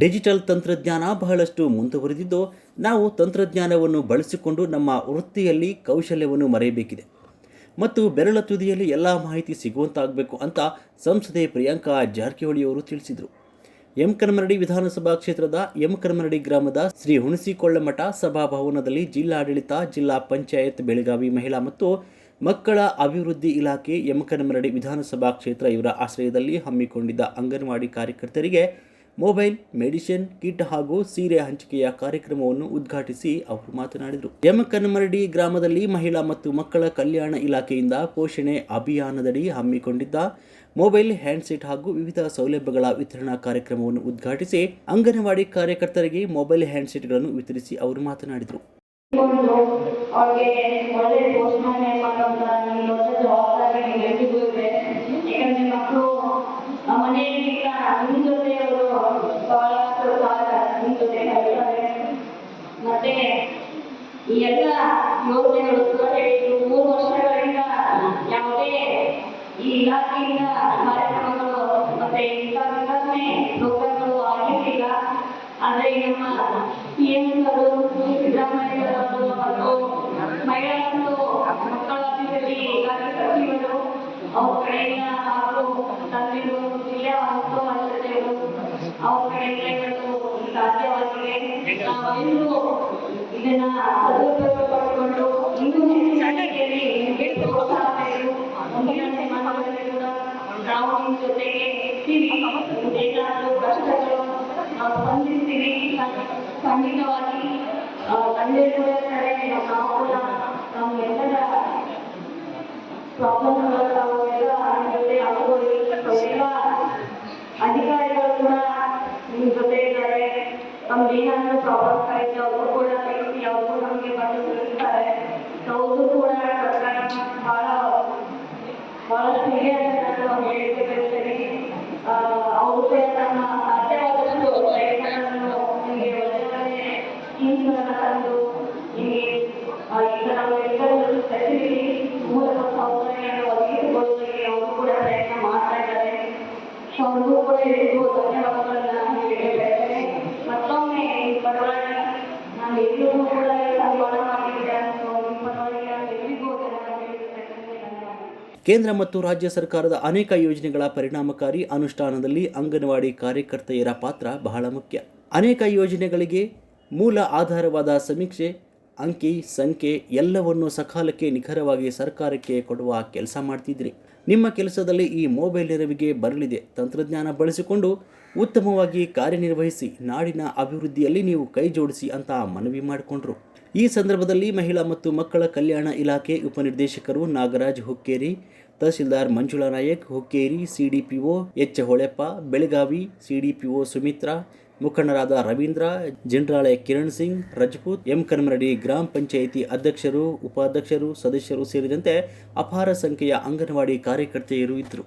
Digital ತಂತ್ರಜ್ಞಾನ ಬಹಳಷ್ಟು ಮುಂದುವರೆದಿದ್ದು, ನಾವು ತಂತ್ರಜ್ಞಾನವನ್ನು ಬಳಸಿಕೊಂಡು ನಮ್ಮ ವೃತ್ತಿಯಲ್ಲಿ ಕೌಶಲ್ಯವನ್ನು ಮರೆಯಬೇಕಿದೆ. ಮತ್ತು ಬೆರಳ ತುದಿಯಲ್ಲಿ ಎಲ್ಲ ಮಾಹಿತಿ ಸಿಗುವಂತಾಗಬೇಕು ಅಂತ ಸಂಸದೆ ಪ್ರಿಯಾಂಕಾ ಜಾರಕಿಹೊಳಿಯವರು ತಿಳಿಸಿದರು. ಎಂ ಕರ್ಮರಡಿ ವಿಧಾನಸಭಾ ಕ್ಷೇತ್ರದ ಎಂ ಕರ್ಮರಡಿ ಗ್ರಾಮದ ಶ್ರೀ ಹುಣಸಿಕೊಳ್ಳಮಠ ಸಭಾಭವನದಲ್ಲಿ ಜಿಲ್ಲಾಡಳಿತ, ಜಿಲ್ಲಾ ಪಂಚಾಯತ್, ಬೆಳಗಾವಿ ಮಹಿಳಾ ಮತ್ತು ಮಕ್ಕಳ ಅಭಿವೃದ್ಧಿ ಇಲಾಖೆ ಎಂ ಕರ್ಮರಡಿ ವಿಧಾನಸಭಾ ಕ್ಷೇತ್ರ ಇವರ ಆಶ್ರಯದಲ್ಲಿ ಹಮ್ಮಿಕೊಂಡಿದ್ದ ಅಂಗನವಾಡಿ ಕಾರ್ಯಕರ್ತರಿಗೆ ಮೊಬೈಲ್, ಮೆಡಿಸಿನ್, ಕಿಟ್ ಹಾಗೂ ಸೀರೆ ಹಂಚಿಕೆಯ ಕಾರ್ಯಕ್ರಮವನ್ನು ಉದ್ಘಾಟಿಸಿ ಅವರು ಮಾತನಾಡಿದರು. ಯಮಕನ್ಮರಡಿ ಗ್ರಾಮದಲ್ಲಿ ಮಹಿಳಾ ಮತ್ತು ಮಕ್ಕಳ ಕಲ್ಯಾಣ ಇಲಾಖೆಯಿಂದ ಪೋಷಣೆ ಅಭಿಯಾನದಡಿ ಹಮ್ಮಿಕೊಂಡಿದ್ದ ಮೊಬೈಲ್, ಹ್ಯಾಂಡ್ಸೆಟ್ ಹಾಗೂ ವಿವಿಧ ಸೌಲಭ್ಯಗಳ ವಿತರಣಾ ಕಾರ್ಯಕ್ರಮವನ್ನು ಉದ್ಘಾಟಿಸಿ ಅಂಗನವಾಡಿ ಕಾರ್ಯಕರ್ತರಿಗೆ ಮೊಬೈಲ್, ಹ್ಯಾಂಡ್ಸೆಟ್ಗಳನ್ನು ವಿತರಿಸಿ ಅವರು ಮಾತನಾಡಿದರು ಕೊಂಡು ಅವ್ರಿಗೆ ಒಳ್ಳೆ ಪೋಷಣೆ ಮಾಡುವಂತ ನಿಮ್ಗೆ ದೊಡ್ಡ ಜವಾಬ್ದಾರಿ ನಿಮ್ಗೆಲ್ರಿಗೂ ಇದೆ ಯಾಕಂದ್ರೆ ಮಕ್ಕಳು ಮನೆಯಲ್ಲಿಲ್ಲ ನಿಮ್ ಜೊತೆ ಅವರು ಬಹಳಷ್ಟು ಕಾಲ ನಿಮ್ ಜೊತೆ ಕಳಿತಾರೆ ಮತ್ತೆ ಈ ಎಲ್ಲ ಮೂರು ವರ್ಷಗಳಿಂದ ಯಾವುದೇ ಈ ಇಲಾಖೆಯಿಂದ ಕಾರ್ಯಕ್ರಮಗಳು ಆದ್ರೆ ನಮ್ಮ ಪಿ ಎಂ ಮತ್ತು ಮಹಿಳಾ ಮತ್ತು ಮಕ್ಕಳ ಸಚಿವರು ಅವ್ರ ಕಡೆಯಿಂದ ತಂದಿರು ಜಿಲ್ಲಾ ಮತ್ತು ಆಸ್ಪತ್ರೆಗಳು ಅವ್ರ ಕಡೆಯಿಂದ ಸಾಧ್ಯವಾಗಿದೆ ಇದನ್ನ ಸದುಪಯೋಗ ಪಡಿಕೊಂಡು ಇನ್ನೂ ನಿಮಗೆ ಜೊತೆಗೆ ಇರ್ತೀವಿ. ಏನಾದರೂ ಕಷ್ಟಗಳು ನಾವು ಸ್ಪಂದಿಸ್ತೀವಿ ಖಂಡಿತವಾಗಿ ಕಂಡಿರುವ ಕಡೆ ನಾವು ಕೂಡ ನಮ್ಮೆಲ್ಲರ ಪ್ರಾಬ್ಲಮ್ಗಳು ನಾವು ಎಲ್ಲ ನಿಮ್ಮ ಜೊತೆ ಹಾಕೊಳ್ಳಿ ಎಲ್ಲ ಅಧಿಕಾರಿಗಳು ಕೂಡ ನಿಮ್ಮ ಜೊತೆ ಇದ್ದಾರೆ. ನಮ್ದು ಏನಾದರೂ ಪ್ರಾಬ್ಲಮ್ಸ್ ಆಯ್ತು ಅವರು ಕೂಡ ತಿಳಿಸಿ ಅವರು ನಮಗೆ ಬಂದು ತಿಳಿಸ್ತಾರೆ ಅವರು ಕೂಡ ಸರ್ಕಾರ ಬಹಳ ಬಹಳಷ್ಟು ಹಿರಿಯರನ್ನು ನಾವು ಹೇಳಿಕೆ ಕೇಂದ್ರ ಮತ್ತು ರಾಜ್ಯ ಸರ್ಕಾರದ ಅನೇಕ ಯೋಜನೆಗಳ ಪರಿಣಾಮಕಾರಿ ಅನುಷ್ಠಾನದಲ್ಲಿ ಅಂಗನವಾಡಿ ಕಾರ್ಯಕರ್ತೆಯರ ಪಾತ್ರ ಬಹಳ ಮುಖ್ಯ. ಅನೇಕ ಯೋಜನೆಗಳಿಗೆ ಮೂಲ ಆಧಾರವಾದ ಸಮೀಕ್ಷೆ, ಅಂಕಿ, ಸಂಖ್ಯೆ ಎಲ್ಲವನ್ನು ಸಕಾಲಕ್ಕೆ ನಿಖರವಾಗಿ ಸರ್ಕಾರಕ್ಕೆ ಕೊಡುವ ಕೆಲಸ ಮಾಡ್ತಿದ್ರಿ. ನಿಮ್ಮ ಕೆಲಸದಲ್ಲಿ ಈ ಮೊಬೈಲ್ ನೆರವಿಗೆ ಬರಲಿದೆ. ತಂತ್ರಜ್ಞಾನ ಬಳಸಿಕೊಂಡು ಉತ್ತಮವಾಗಿ ಕಾರ್ಯನಿರ್ವಹಿಸಿ ನಾಡಿನ ಅಭಿವೃದ್ಧಿಯಲ್ಲಿ ನೀವು ಕೈ ಜೋಡಿಸಿ ಅಂತ ಮನವಿ ಮಾಡಿಕೊಂಡ್ರು. ಈ ಸಂದರ್ಭದಲ್ಲಿ ಮಹಿಳಾ ಮತ್ತು ಮಕ್ಕಳ ಕಲ್ಯಾಣ ಇಲಾಖೆ ಉಪನಿರ್ದೇಶಕರು Nagaraj Hukkeri, tahsildar Manjula Nayak, Hukkeri CDPO H Holeppa Belagavi CDPO Sumitra, ಮುಖಂಡರಾದ ರವೀಂದ್ರ ಜನರಾಳೆ ಕಿರಣ್ ಸಿಂಗ್, ರಜಪೂತ್, ಎಂ ಕನ್ಮರಡಿ ಗ್ರಾಮ ಪಂಚಾಯಿತಿ ಅಧ್ಯಕ್ಷರು, ಉಪಾಧ್ಯಕ್ಷರು, ಸದಸ್ಯರು ಸೇರಿದಂತೆ ಅಪಾರ ಸಂಖ್ಯೆಯ ಅಂಗನವಾಡಿ ಕಾರ್ಯಕರ್ತೆಯರು ಇದ್ದರು.